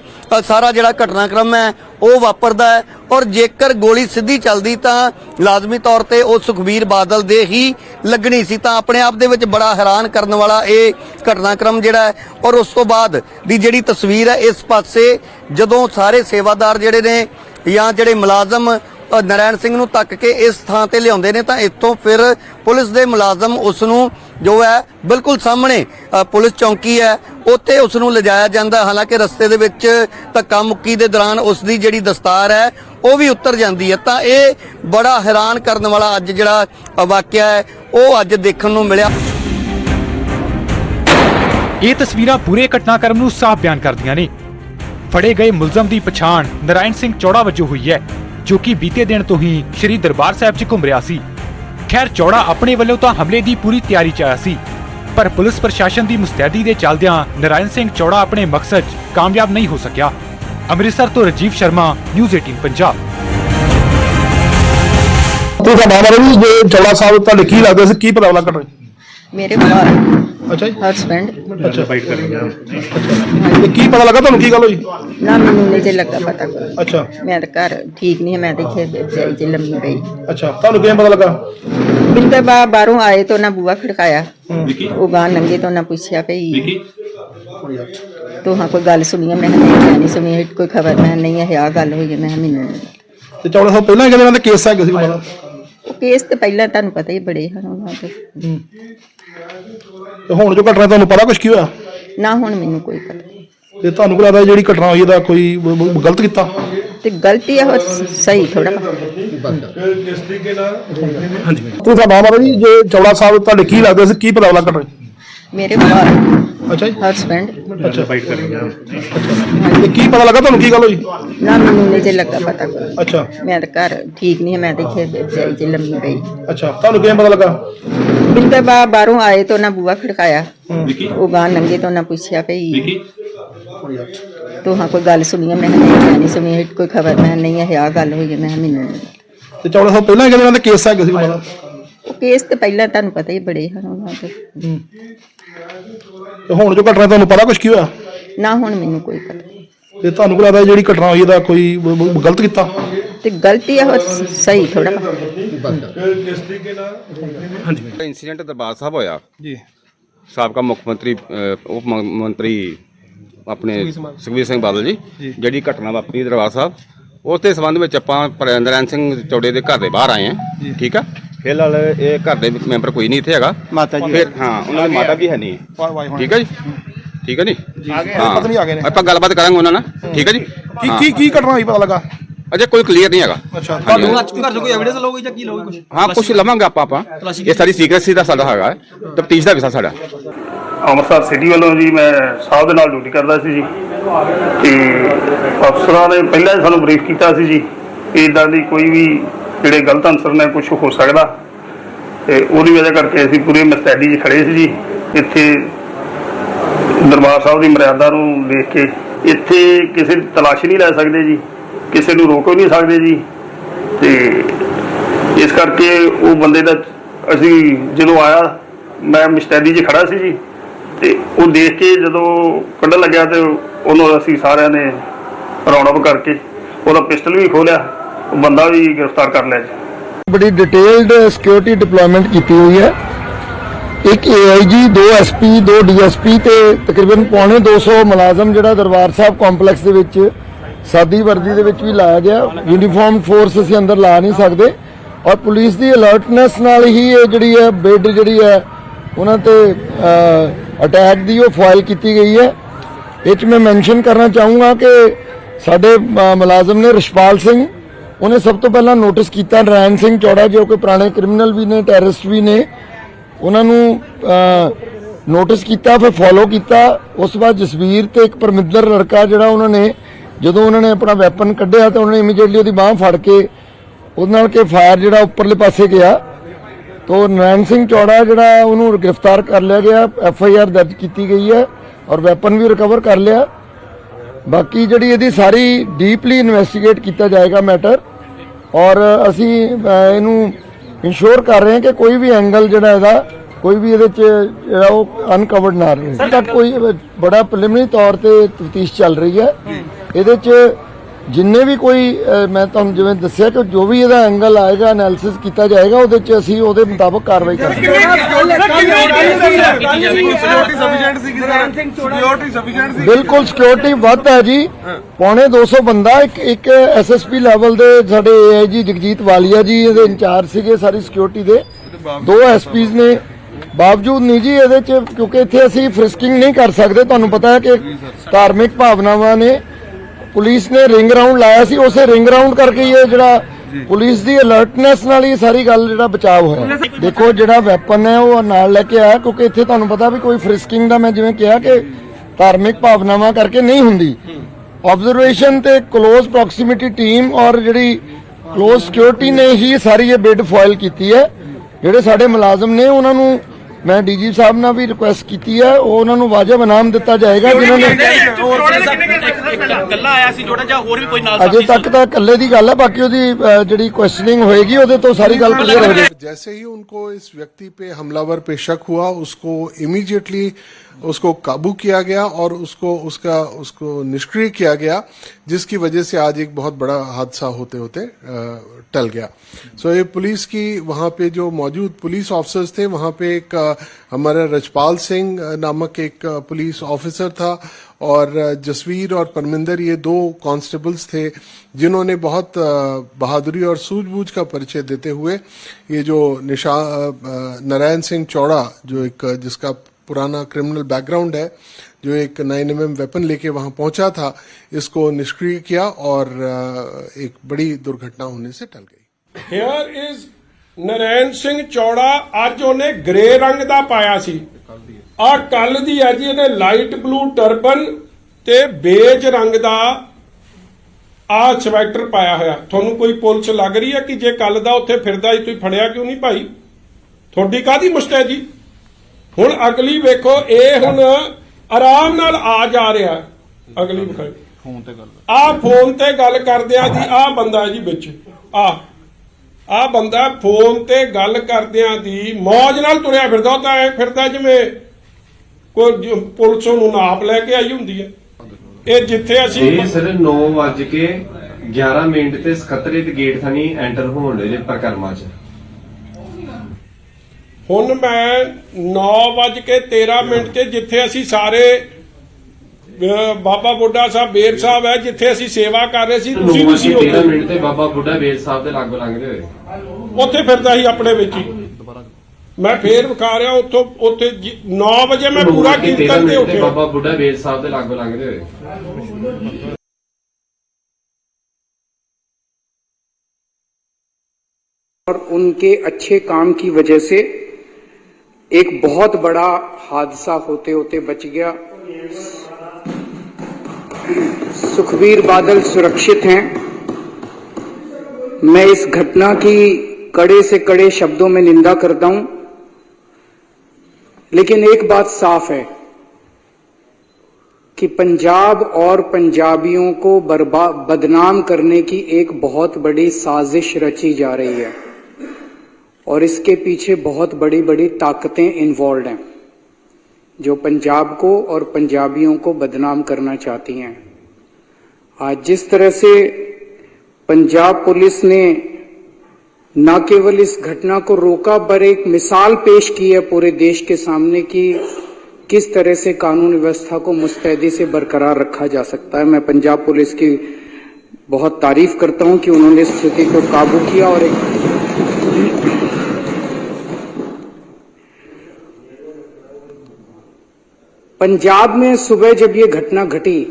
ਸਾਰਾ ਜਿਹੜਾ ਘਟਨਾਕ੍ਰਮ ਹੈ, ਉਹ ਵਾਪਰਦਾ ਹੈ। ਔਰ ਜੇਕਰ ਗੋਲੀ ਸਿੱਧੀ ਚੱਲਦੀ ਤਾਂ ਲਾਜ਼ਮੀ ਤੌਰ ਤੇ ਉਹ ਸੁਖਬੀਰ ਬਾਦਲ ਦੇ ਹੀ ਲੱਗਣੀ ਸੀ। ਤਾਂ ਆਪਣੇ ਆਪ ਦੇ ਵਿੱਚ ਬੜਾ ਹੈਰਾਨ ਕਰਨ ਵਾਲਾ ਇਹ ਘਟਨਾਕ੍ਰਮ ਜਿਹੜਾ ਹੈ। ਔਰ ਉਸ ਤੋਂ ਬਾਅਦ ਦੀ ਜਿਹੜੀ ਤਸਵੀਰ ਹੈ, ਇਸ ਪਾਸੇ ਜਦੋਂ ਸਾਰੇ ਸੇਵਾਦਾਰ ਜਿਹੜੇ ਨੇ ਜਾਂ ਜਿਹੜੇ ਮੁਲਾਜ਼ਮ ਅ, ਸਿੰਘ ਨੂੰ ਤੱਕ ਕੇ ਇਸ ਥਾਂ ਤੇ ਲਿਆਉਂਦੇ ਨੇ ਤਾਂ ਇੱਥੋਂ ਫਿਰ ਪੁਲਿਸ ਦੇ ਮੁਲਾਜ਼ਮ ਉਸ ਨੂੰ ਜੋ ਹੈ ਬਿਲਕੁਲ ਸਾਹਮਣੇ ਪੁਲਿਸ ਚੌਂਕੀ ਹੈ ਉੱਥੇ ਉਸ ਨੂੰ ਲਿਜਾਇਆ ਜਾਂਦਾ। ਹਾਲਾਂਕਿ ਰਸਤੇ ਦੇ ਵਿੱਚ ਧੱਕਾ ਮੁੱਕੀ ਦੇ ਦੌਰਾਨ ਉਸ ਦੀ ਜਿਹੜੀ ਦਸਤਾਰ ਹੈ ਉਹ ਵੀ ਉਤਰ ਜਾਂਦੀ ਹੈ। ਤਾਂ ਇਹ ਬੜਾ ਹੈਰਾਨ ਕਰਨ ਵਾਲਾ ਅੱਜ ਜਿਹੜਾ ਵਾਕਿਆ ਹੈ ਉਹ ਅੱਜ ਦੇਖਣ ਨੂੰ ਮਿਲਿਆ। ਇਹ ਤਸਵੀਰਾਂ ਪੂਰੇ ਘਟਨਾਕ੍ਰਮ ਨੂੰ ਸਾਫ਼ ਬਿਆਨ ਕਰਦੀਆਂ ਨੇ। ਫੜੇ ਗਏ ਮੁਲਜ਼ਮ ਦੀ ਪਛਾਣ ਨਰਾਇਣ ਸਿੰਘ ਚੌੜਾ ਵਜੋਂ ਹੋਈ ਹੈ। ਜੋ ਕਿ ਬੀਤੇ ਦਿਨ ਤੋਂ ਹੀ ਸ੍ਰੀ ਦਰਬਾਰ ਸਾਹਿਬ 'ਚ ਘੁੰਮ ਰਿਹਾ ਸੀ। ਖੈਰ, ਚੌੜਾ ਆਪਣੇ ਵੱਲੋਂ ਤਾਂ ਹਮਲੇ ਦੀ ਪੂਰੀ ਤਿਆਰੀ 'ਚ ਆਇਆ ਸੀ। ਪਰ ਪੁਲਿਸ ਪ੍ਰਸ਼ਾਸਨ ਦੀ ਮੁਸਤੈਦੀ ਦੇ ਚੱਲਦਿਆਂ ਨਰਾਇਣ ਸਿੰਘ ਚੌੜਾ ਆਪਣੇ ਮਕਸਦ 'ਚ ਕਾਮਯਾਬ ਨਹੀਂ ਹੋ ਸਕਿਆ। ਅੰਮ੍ਰਿਤਸਰ ਤੋਂ ਰਜੀਵ ਸ਼ਰਮਾ, ਨਿਊਜ਼ 18 ਪੰਜਾਬ। ਤੁਹਾਡਾ ਨਾਮ ਹੈ ਜੇ ਚੌਲਾ ਸਾਹਿਬ ਤੁਹਾਡੇ ਕੀ ਲੱਗਦਾ ਸੀ, ਕੀ ਪ੍ਰੋਬਲਮ ਕਰ ਰਹੇ ਮੇਰੇ ਬਾਹਰ ਅੱਛਾ ਜੀ। ਹਸਬੈਂਡ ਅੱਛਾ। ਤੇ ਕੀ ਪਤਾ ਲੱਗਾ ਤੁਹਾਨੂੰ ਕੀ ਗੱਲ ਹੋਈ? ਨਾ ਮੈਨੂੰ ਨਹੀਂ ਤੇ ਲੱਗਾ ਪਤਾ। ਕੋਈ। ਅੱਛਾ। ਮੈਂ ਤਾਂ ਘਰ ਠੀਕ ਨਹੀਂ ਹੈ, ਮੈਂ ਤਾਂ ਇੱਥੇ ਬੈਠੀ ਲੰਮੀ ਪਈ। ਅੱਛਾ। ਤੁਹਾਨੂੰ ਕਿਵੇਂ ਪਤਾ ਲੱਗਾ? ਮੈਨੂੰ ਤਾਂ ਬਾ ਬਾਹਰੋਂ ਆਏ ਤੋਂ ਨਾ ਬੂਆ ਖੜਕਾਇਆ। ਉਹ ਗਾਂ ਨੰਗੇ ਤੋਂ ਨਾ ਪੁੱਛਿਆ ਭਈ ਤੂੰ ਹਾਂ ਕੋਈ ਗੱਲ ਸੁਣੀ ਹੈ? ਮੈਂ ਕਿਹਾ ਨਹੀਂ ਮੈਂ ਨਹੀਂ ਸੁਣੀ ਕੋਈ ਖਬਰ। ਮੈਂ ਕਿਹਾ ਨਹੀਂ ਇਹ ਆ ਗੱਲ ਹੋਈ ਹੈ ਮੈਂ ਕਿਹਾ ਮੈਨੂੰ ਨਹੀਂ। ਤੇ ਚੌਲਾ ਸਾਹਿਬ ਪਹਿਲਾਂ ਕਹਿੰਦੇ ਉਹਨਾਂ ਦੇ ਕੇਸ ਹੈਗੇ ਸੀ ਕੋਲ ਉਹ ਕੇਸ ਤੇ ਪਹਿਲਾਂ ਤੁਹਾਨੂੰ ਪਤਾ ਹੀ ਬੜੇ ਹਨ ਉਹਨਾਂ ਦੇ ਤੇ ਹੁਣ ਜੋ ਘਟਨਾ ਤੁਹਾਨੂੰ ਪਤਾ ਕੁਝ ਕੀ ਹੋਇਆ? ਨਾ ਹੁਣ ਮੈਨੂੰ ਕੋਈ ਪਤਾ। ਨਹੀਂ। ਤੇ ਤੁਹਾਨੂੰ ਕੀ ਲੱਗਦਾ ਜਿਹੜੀ ਘਟਨਾ ਹੋਈ ਇਹਦਾ ਕੋਈ ਗਲਤ ਕੀਤਾ? ਤੇ ਗਲਤੀ ਹੋਰ ਸਹੀ ਥੋੜਾ ਤੁਹਾਡਾ ਨਾਮ ਹੈ ਜੀ ਜੇ ਚੌਲਾ ਸਾਹਿਬ ਤੁਹਾਡੇ ਕੀ ਲੱਗਦਾ ਸੀ? ਕੀ ਪ੍ਰੋਬਲਮ ਕਰ ਰਹੇ ਮੇਰੇ ਬਾਹਰ ਅੱਛਾ ਜੀ। ਹਸਬੈਂਡ ਅੱਛਾ। ਤੇ ਕੀ ਪਤਾ ਲੱਗਾ ਤੁਹਾਨੂੰ ਕੀ ਗੱਲ ਹੋਈ? ਨਾ ਮੈਨੂੰ ਨਹੀਂ ਤੇ ਲੱਗਾ ਪਤਾ। ਕੋਈ। ਅੱਛਾ। ਮੈਂ ਤਾਂ ਘਰ ਠੀਕ ਨਹੀਂ ਹੈ, ਮੈਂ ਤਾਂ ਇੱਥੇ ਬੈਠੀ ਚ ਲੰਮੀ ਪਈ। ਅੱਛਾ। ਤੁਹਾਨੂੰ ਕਿਵੇਂ ਪਤਾ ਲੱਗਾ? ਮੈਨੂੰ ਤਾਂ ਬਾ ਬਾਹਰੋਂ ਆਏ ਤੋਂ ਨਾ ਬੂਆ ਖੜਕਾਇਆ। ਉਹ ਗਾਂ ਨੰਗੇ ਤੋਂ ਨਾ ਪੁੱਛਿਆ ਭਈ ਤੂੰ ਹਾਂ ਕੋਈ ਗੱਲ ਸੁਣੀ ਹੈ? ਮੈਂ ਕਿਹਾ ਨਹੀਂ ਮੈਂ ਨਹੀਂ ਸੁਣੀ ਕੋਈ ਖਬਰ। ਮੈਂ ਨਹੀਂ ਇਹ ਆ ਗੱਲ ਹੋਈ ਹੈ ਮੈਂ ਕਿਹਾ ਮੈਨੂੰ ਨਹੀਂ। ਤੇ ਚੌਲਾ ਸਾਹਿਬ ਪਹਿਲਾਂ ਕਹਿੰਦੇ ਉਹਨਾਂ ਦੇ ਕੇਸ ਹੈਗੇ ਸੀ ਕੋਲ ਉਹ ਕੇਸ ਤੇ ਪਹਿਲਾਂ ਤੁਹਾਨੂੰ ਪਤਾ ਹੀ ਬੜੇ ਹਨ ਉਹਨਾਂ ਦੇ ਤੇ ਹੁਣ ਜੋ ਘਟਨਾ ਤੁਹਾਨੂੰ ਪਤਾ ਕੁਝ ਕੀ ਹੋਇਆ? ਨਾ ਹੁਣ ਮੈਨੂੰ ਕੋਈ ਪਤਾ ਨਹੀਂ। ਤੇ ਤੁਹਾਨੂੰ ਕੀ ਲੱਗਦਾ ਜਿਹੜੀ ਘਟਨਾ ਹੋਈ ਇਹਦਾ ਕੋਈ ਬ- ਬ- ਗਲਤ ਕੀਤਾ? ਤੇ ਗਲਤੀ ਹੈ ਹੋਰ ਸਹੀ ਥੋੜਾ ਇੰਸੀਡੈਂਟ ਦਰਬਾਰ ਸਾਹਿਬ ਹੋਇਆ ਜੀ। ਸਾਬਕਾ ਮੁੱਖ ਮੰਤਰੀ ਉਪ ਮ- ਮੰਤਰੀ ਆਪਣੇ ਸੁਖਬੀਰ ਸਿੰਘ ਬਾਦਲ। ਜੀ ਜਿਹੜੀ ਘਟਨਾ ਵਾਪਰੀ ਦਰਬਾਰ ਸਾਹਿਬ ਉਸ ਦੇ ਸੰਬੰਧ ਵਿੱਚ ਆਪਾਂ ਪਰ- ਨਰੈਣ ਸਿੰਘ ਚੌੜੇ ਦੇ ਘਰ ਦੇ ਬਾਹਰ ਆਏ ਹਾਂ। ਠੀਕ ਆ? ਫਿਲਹਾਲ ਇਹ ਘਰ ਦੇ ਵਿੱਚ ਮੈਂਬਰ ਕੋਈ ਨਹੀਂ ਇੱਥੇ ਹੈਗਾ। ਮਾਤਾ ਜੀ। ਫਿਰ ਹਾਂ ਉਹਨਾਂ ਦੀ ਮਾਤਾ ਵੀ ਹੈ ਨਹੀਂ। ਠੀਕ ਹੈ ਜੀ? ਠੀਕ ਹੈ ਜੀ ਹਾਂ। ਪਤਨੀ ਆ ਗਏ ਨੇ। ਆਪਾਂ ਗੱਲਬਾਤ ਕਰਾਂਗੇ ਉਹਨਾਂ ਨਾਲ। ਠੀਕ ਹੈ ਜੀ? ਕੀ ਕੀ ਕੀ ਘਟਨਾ ਹੋਈ ਪਤਾ ਲੱਗਾ? ਅਜੇ ਕੋਈ ਕਲੀਅਰ ਨਹੀਂ ਹੈਗਾ। ਅੱਛਾ। ਤੁਹਾਨੂੰ ਘਰ ਚ ਕੋਈ ਐਵੀਡੈਂਸ ਲਓਗੇ ਜਾਂ ਕੀ ਲਓਗੇ ਕੁਝ ਹਾਂ ਕੁਝ ਲਵਾਂਗੇ ਆਪਾਂ ਆਪਾਂ। ਇਹ ਸਾਰੀ ਸੀਕ੍ਰੇਸੀ ਦਾ ਸਾਡਾ ਹੈਗਾ ਤਫਤੀਸ਼ ਦਾ ਵਿਸ਼ਾ ਸਾਡਾ। ਅੰਮ੍ਰਿਤਸਰ ਸਿਟੀ ਵੱਲੋਂ ਜੀ ਮੈਂ ਸਾਹਿਬ ਦੇ ਨਾਲ ਡਿਊਟੀ ਕਰਦਾ ਸੀ ਜੀ। ਤੇ ਅਫਸਰਾਂ ਨੇ ਪਹਿਲਾਂ ਹੀ ਸਾਨੂੰ ਬਰੀਫ ਕੀਤਾ ਸੀ ਜੀ। ਇਦਾਂ ਦੀ ਕੋਈ ਵੀ ਜਿਹੜੇ ਗਲਤ ਅਨਸਰ ਨੇ ਕੁਝ ਹੋ ਸਕਦਾ। ਤੇ ਉਹਦੀ ਵਜ੍ਹਾ ਕਰਕੇ ਅਸੀਂ ਪੂਰੇ ਮਸਤੈਦੀ 'ਚ ਖੜੇ ਸੀ ਜੀ। ਇੱਥੇ ਦਰਬਾਰ ਸਾਹਿਬ ਦੀ ਮਰਿਆਦਾ ਨੂੰ ਦੇਖ ਕੇ, ਇੱਥੇ ਕਿਸੇ ਦੀ ਤਲਾਸ਼ ਨਹੀਂ ਲੈ ਸਕਦੇ ਜੀ। ਕਿਸੇ ਨੂੰ ਰੋਕ ਵੀ ਨਹੀਂ ਸਕਦੇ ਜੀ। ਤੇ ਇਸ ਕਰਕੇ ਉਹ ਬੰਦੇ ਦਾ ਅਸੀਂ ਜਦੋਂ ਆਇਆ, ਮੈਂ ਮਸਤੈਦੀ 'ਚ ਖੜਾ ਸੀ ਜੀ। ਤੇ ਉਹ ਦੇਖ ਕੇ ਜਦੋਂ ਕੱਢਣ ਲੱਗਿਆ ਤੇ ਉਹਨੂੰ ਅਸੀਂ ਸਾਰਿਆਂ ਨੇ ਰੌਂਡ ਅਪ ਕਰਕੇ ਉਹਦਾ ਪਿਸਟਲ ਵੀ ਖੋਲਿਆ ਉਹ ਬੰਦਾ ਵੀ ਗ੍ਰਿਫਤਾਰ ਕਰ ਲਿਆ ਜੀ। ਬੜੀ ਡਿਟੇਲਡ ਸਿਕਿਉਰਿਟੀ ਡਿਪਲੋਇਮੈਂਟ ਕੀਤੀ ਹੋਈ ਹੈ। ਇੱਕ ਏਆਈਜੀ ਦੋ ਐਸਪੀ ਦੋ ਡੀਐਸਪੀ ਤੇ ਤਕਰੀਬਨ ਪੌਣੇ 200 ਮੁਲਾਜ਼ਮ ਜਿਹੜਾ ਦਰਬਾਰ ਸਾਹਿਬ ਕੰਪਲੈਕਸ ਦੇ ਵਿੱਚ ਸਾਦੀ ਵਰਦੀ ਦੇ ਵਿੱਚ ਵੀ ਲਾਇਆ ਗਿਆ। ਯੂਨੀਫਾਰਮ ਫੋਰਸ ਅਸੀਂ ਅੰਦਰ ਲਾ ਨਹੀਂ ਸਕਦੇ। ਔਰ ਪੁਲਿਸ ਦੀ ਅਲਰਟਨੈਸ ਨਾਲ ਹੀ ਇਹ ਜਿਹੜੀ ਹੈ ਬੇਡ ਜਿਹੜੀ ਹੈ, ਉਹਨਾਂ ਤੇ ਅਟੈਕ ਦੀ ਉਹ ਫਾਈਲ ਕੀਤੀ ਗਈ ਹੈ। ਇਹ 'ਚ ਮੈਂ ਮੈਂਸ਼ਨ ਕਰਨਾ ਚਾਹੂੰਗਾ ਕਿ ਸਾਡੇ ਮੁਲਾਜ਼ਮ ਨੇ ਰਿਸ਼ਪਾਲ ਸਿੰਘ ਉਹਨੇ ਸਭ ਤੋਂ ਪਹਿਲਾਂ ਨੋਟਿਸ ਕੀਤਾ ਨਰਾਇਣ ਸਿੰਘ ਚੌੜਾ ਜੋ ਕਿ ਪੁਰਾਣੇ ਕ੍ਰਿਮੀਨਲ ਵੀ ਨੇ, ਟੈਰਰਿਸਟ ਵੀ ਨੇ। ਉਹਨਾਂ ਨੂੰ ਨੋਟਿਸ ਕੀਤਾ, ਫਿਰ ਫੋਲੋ ਕੀਤਾ। ਉਸ ਤੋਂ ਬਾਅਦ ਜਸਵੀਰ ਤੇ ਇੱਕ ਪਰਮਿੰਦਰ ਲੜਕਾ ਜਿਹੜਾ ਉਹਨਾਂ ਨੇ, ਜਦੋਂ ਉਹਨਾਂ ਨੇ ਆਪਣਾ ਵੈਪਨ ਕੱਢਿਆ ਤਾਂ ਉਹਨਾਂ ਨੇ ਇਮੀਡੀਏਟਲੀ ਉਹਦੀ ਬਾਹ ਫੜ ਕੇ, ਉਹਦੇ ਨਾਲ ਕਿ ਫਾਇਰ ਜਿਹੜਾ ਉੱਪਰਲੇ ਪਾਸੇ ਗਿਆ। ਤੋ ਨਰਾਇਣ ਸਿੰਘ ਚੌੜਾ ਜਿਹੜਾ ਉਹਨੂੰ ਗ੍ਰਿਫਤਾਰ ਕਰ ਲਿਆ ਗਿਆ ਐਫ ਆਈ ਆਰ ਦਰਜ ਕੀਤੀ ਗਈ ਹੈ ਔਰ ਵੈਪਨ ਵੀ ਰਿਕਵਰ ਕਰ ਲਿਆ। ਬਾਕੀ ਜਿਹੜੀ ਇਹਦੀ ਸਾਰੀ ਡੀਪਲੀ ਇਨਵੈਸਟੀਗੇਟ ਕੀਤਾ ਜਾਏਗਾ ਮੈਟਰ ਔਰ ਅਸੀਂ ਇਹਨੂੰ ਇਨਸ਼ੋਰ ਕਰ ਰਹੇ ਹਾਂ ਕਿ ਕੋਈ ਵੀ ਐਂਗਲ ਜਿਹੜਾ ਇਹਦਾ ਕੋਈ ਵੀ ਇਹਦੇ ਚ ਜਿਹੜਾ ਉਹ ਅਨਕਵਰਡ ਨਾ ਰਹੇ। ਤੱਕ ਕੋਈ ਬੜਾ ਪ੍ਰੀਲਿਮਿਨਰੀ ਤੌਰ ਤੇ ਤਫਤੀਸ਼ ਚੱਲ ਰਹੀ ਹੈ। ਇਹਦੇ ਚ ਜਿੰਨੇ ਵੀ ਕੋਈ ਮੈਂ ਤੁਹਾਨੂੰ ਜਿਵੇਂ ਦੱਸਿਆ ਕਿ ਜੋ ਵੀ ਇਹਦਾ ਐਂਗਲ ਆਏਗਾ ਐਨਾਲਿਸਿਸ ਕੀਤਾ ਜਾਏਗਾ, ਉਹਦੇ ਚ ਅਸੀਂ ਉਹਦੇ ਮੁਤਾਬਕ ਕਾਰਵਾਈ ਕਰਾਂਗੇ ਬਿਲਕੁਲ ਸਿਕਿਉਰਿਟੀ ਵੱਧ ਹੈ ਜੀ। ਪੌਣੇ 200 ਬੰਦਾ, ਇੱਕ ਇੱਕ ਐਸਐਸਪੀ ਲੈਵਲ ਦੇ ਸਾਡੇ ਏਆਈਜੀ ਜਗਜੀਤ ਵਾਲੀਆ ਜੀ ਇਹਦੇ ਇੰਚਾਰਜ ਸੀਗੇ ਸਾਰੀ ਸਿਕਿਉਰਿਟੀ ਦੇ। ਦੋ ਐਸਪੀਜ਼ ਨੇ। ਬਾਵਜੂਦ ਨਹੀਂ ਜੀ ਇਹਦੇ ਚ, ਕਿਉਂਕਿ ਇੱਥੇ ਅਸੀਂ ਫ੍ਰਿਸਕਿੰਗ ਨਹੀਂ ਕਰ ਸਕਦੇ। ਤੁਹਾਨੂੰ ਪਤਾ ਹੈ ਕਿ ਧਾਰਮਿਕ ਭਾਵਨਾਵਾਂ ਨੇ। ਪੁਲਿਸ ਨੇ ਰਿੰਗ ਰਾਉਂਡ ਲਾਇਆ ਸੀ ਉਸੇ ਰਿੰਗ ਰਾਉਂਡ ਕਰਕੇ ਇਹ ਜਿਹੜਾ ਪੁਲਿਸ ਦੀ ਅਲਰਟਨੈਸ ਨਾਲ ਹੀ ਸਾਰੀ ਗੱਲ ਜਿਹੜਾ ਬਚਾਅ ਹੋਇਆ। ਦੇਖੋ ਜਿਹੜਾ ਵੈਪਨ ਹੈ ਉਹ ਨਾਲ ਲੈ ਕੇ ਆਇਆ ਕਿਉਂਕਿ ਇੱਥੇ ਤੁਹਾਨੂੰ ਪਤਾ ਵੀ ਕੋਈ ਫ੍ਰਿਸਕਿੰਗ ਦਾ ਮੈਂ ਜਿਵੇਂ ਕਿਹਾ ਕਿ ਧਾਰਮਿਕ ਭਾਵਨਾਵਾਂ ਕਰਕੇ ਨਹੀਂ ਹੁੰਦੀ। ਆਬਜ਼ਰਵੇਸ਼ਨ ਤੇ ক্লোਜ਼ ਪ੍ਰੋਕਸੀਮਿਟੀ ਟੀਮ ਔਰ ਜਿਹੜੀ ক্লোਜ਼ ਸਿਕਿਉਰਿਟੀ ਨੇ ਹੀ ਸਾਰੀ ਇਹ ਬਿਡ ਫਾਇਲ ਕੀਤੀ ਹੈ। ਜਿਹੜੇ ਸਾਡੇ ਮੁਲਾਜ਼ਮ ਨੇ ਉਹਨਾਂ ਨੂੰ ਮੈਂ ਡੀਜੀ ਸਾਹਿਬ ਨਾਲ ਵੀ ਰਿਕੁਐਸਟ ਕੀਤੀ ਹੈ ਉਹ ਉਹਨਾਂ ਨੂੰ ਵਾਜਬ ਇਨਾਮ ਦਿੱਤਾ ਜਾਏਗਾ ਜਿਨ੍ਹਾਂ ਨੇ ਗੱਲਾਂ ਆਇਆ ਸੀ ਜੋੜਾ ਜਾਂ ਹੋਰ ਵੀ ਕੋਈ ਨਾਲ ਅਜੇ ਤੱਕ ਤਾਂ ਇਕੱਲੇ ਦੀ ਗੱਲ ਹੈ ਬਾਕੀ ਉਹਦੀ ਅ, ਜਿਹੜੀ ਕੁਐਸਚਨਿੰਗ ਹੋਏਗੀ ਉਹਦੇ ਤੋਂ ਸਾਰੀ ਗੱਲ ਕਲੀਅਰ ਹੋ ਜਾਏਗੀ जैसे ही उनको इस व्यक्ति पे हमलावर पे शक हुआ उसको इमीडिएटली उसको काबू किया गया और उसको, उसका, उसको निष्क्रिय किया गया, जिसकी वजह से आज एक बहुत बड़ा हादसा होते होते टल गया। सो ये पुलिस की वहाँ पे जो मौजूद पुलिस ऑफिसर्स थे, वहाँ पे एक हमारा रजपाल सिंह नामक एक पुलिस ऑफिसर था और जसवीर और परमिंदर ये दो कांस्टेबल्स थे, जिन्होंने बहुत बहादुरी और सूझबूझ का परिचय देते हुए ये जो निशा नारायण सिंह चौड़ा, जो एक, जिसका पुराना क्रिमिनल बैकग्राउंड है जो एक नाइन एम वेपन लेके वहां पहुंचा था इसको निष्क्रिय किया और अ, एक बड़ी दुर्घटना होने से टल गई ਹੇਅਰ ਇਜ਼ ਨਰੈਣ ਸਿੰਘ ਚੌੜਾ ਅੱਜ ਉਹਨੇ ਗ੍ਰੇ ਰੰਗ ਦਾ ਪਾਇਆ ਸੀ ਆ ਕੱਲ ਦੀ ਹੈ ਜੀ ਇਹਨੇ ਲਾਈਟ ਬਲੂ ਟਰਬਨ ਤੇ ਬੇਜ ਰੰਗ ਦਾ ਆ ਸਵੈਟਰ ਪਾਇਆ ਹੋਇਆ ਤੁਹਾਨੂੰ ਕੋਈ ਪੁਲਿਸ ਲੱਗ ਰਹੀ ਹੈ ਕਿ ਜੇ ਕੱਲ ਦਾ ਉੱਥੇ ਫਿਰਦਾ ਸੀ ਤੁਸੀਂ ਫੜਿਆ ਕਿਉਂ ਨਹੀਂ ਭਾਈ ਤੁਹਾਡੀ ਕਾਦੀ ਮੁਸ਼ਤੈ ਜੀ ਹੁਣ ਅਗਲੀ ਵੇਖੋ ਇਹ ਹੁਣ ਆਰਾਮ ਨਾਲ ਆ ਜਾ ਰਿਹਾ। ਅਗਲੀ ਵਿਖਾਈ। ਫੋਨ ਤੇ ਗੱਲ ਆ ਫੋਨ ਤੇ ਗੱਲ ਕਰਦਿਆਂ ਦੀ ਆ ਬੰਦਾ ਜੀ ਵਿੱਚ। ਆ ਆ ਬੰਦਾ ਫੋਨ ਤੇ ਗੱਲ ਕਰਦਿਆਂ ਦੀ ਮੌਜ ਨਾਲ ਤੁਰਿਆ ਫਿਰਦਾ ਤਾਂ ਐ ਫਿਰਦਾ ਜਿਵੇਂ ਕੋਈ ਪੁਲਿਸ ਨੂੰ ਨਾਪ ਲੈ ਕੇ ਆਈ ਹੁੰਦੀ ਹੈ। ਇਹ ਜਿੱਥੇ ਅਸੀਂ ਇਹ ਸਰ 9 ਵਜ ਕੇ 11 ਮਿੰਟ ਤੇ ਸਕੱਤਰੇ ਦੇ ਗੇਟ ਥਾਣੀ ਐਂਟਰ ਹੋਣ ਦੇ ਪਰਕਰਮਾ ਚ। ਹੁਣ ਮੈਂ 9 ਵਜ ਕੇ 13 ਮਿੰਟ ਤੇ ਜਿੱਥੇ ਅਸੀਂ ਸਾਰੇ ਅਹ, ਬਾਬਾ ਬੁੱਢਾ ਸਾਹਿਬ ਬੇਰ ਸਾਹਿਬ ਹੈ ਜਿੱਥੇ ਅਸੀਂ ਸੇਵਾ ਕਰ ਰਹੇ ਸੀ 9 ਤੁਸੀਂ ਵੀ ਵਜ ਸੀ ਕੇ 13 ਉੱਥੇ ਮਿੰਟ ਤੇ ਬਾਬਾ ਬੁੱਢਾ ਬੇਰ ਸਾਹਿਬ ਦੇ ਲਾਗੋ ਲੰਘਦੇ ਹੋਏ ਉੱਥੇ ਫਿਰਦਾ ਸੀ ਆਪਣੇ ਵਿੱਚ ਹੀ ਮੈਂ ਫੇਰ ਵਿਖਾ ਰਿਹਾ ਉੱਥੋਂ ਉੱਥੇ 9 ਵਜੇ ਮੈਂ 9 ਪੂਰਾ ਵਜ ਕੇ 13 ਕੀਰਤਨ ਤੇ ਮਿੰਟ ਤੇ ਉੱਠਿਆ ਬਾਬਾ ਬੁੱਢਾ ਬੇਰ ਸਾਹਿਬ ਦੇ ਲਾਗੋ ਲੰਘਦੇ ਹੋਏ और उनके अच्छे काम की वजह से एक बहुत बड़ा हादसा होते होते बच गया। सुखबीर बादल सुरक्षित हैं। मैं इस घटना की कड़े से कड़े शब्दों में निंदा करता हूँ। लेकिन एक बात साफ़ है कि पंजाब और पंजाबियों को बर्बा, बदनाम करने की एक बहुत बड़ी साजिश रची जा रही है। और इसके पीछे बहुत बड़ी बड़ी ताकतें इन्वॉल्व हैं, जो पंजाब को और पंजाबियों को बदनाम करना चाहती हैं। आज जिस तरह से पंजाब पुलिस ने न केवल इस घटना को रोका, पर एक मिसाल पेश की है पूरे देश के सामने कि किस तरह से कानून व्यवस्था को मुस्तैदी से बरकरार रखा जा सकता है। मैं पंजाब पुलिस की बहुत तारीफ़ करता हूँ कि उन्होंने स्थिति को काबू किया और एक पंजाब में सुबह जब ये घटना घटी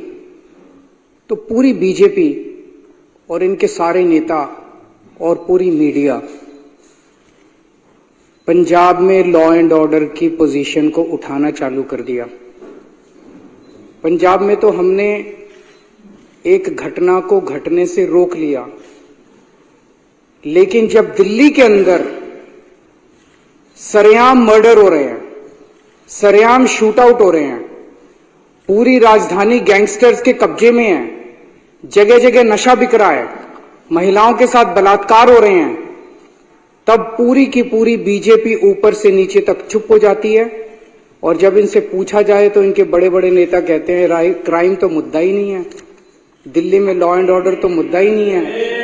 तो पूरी बीजेपी और इनके सारे नेता और पूरी मीडिया पंजाब में लॉ एंड ऑर्डर की पोजीशन को उठाना चालू कर दिया। पंजाब में तो हमने एक घटना को घटने से रोक लिया। लेकिन जब दिल्ली के अंदर सरेआम मर्डर हो रहे सरेआम शूट आउट हो रहे हैं। पूरी राजधानी गैंगस्टर्स के कब्जे में है। जगह जगह नशा बिक रहा है। महिलाओं के साथ बलात्कार हो रहे हैं। तब पूरी की पूरी बीजेपी ऊपर से नीचे तक चुप हो जाती है। और जब इनसे पूछा जाए तो इनके बड़े बड़े नेता कहते हैं राइ- क्राइम तो मुद्दा ही नहीं है। दिल्ली में लॉ एंड ऑर्डर तो मुद्दा ही नहीं है।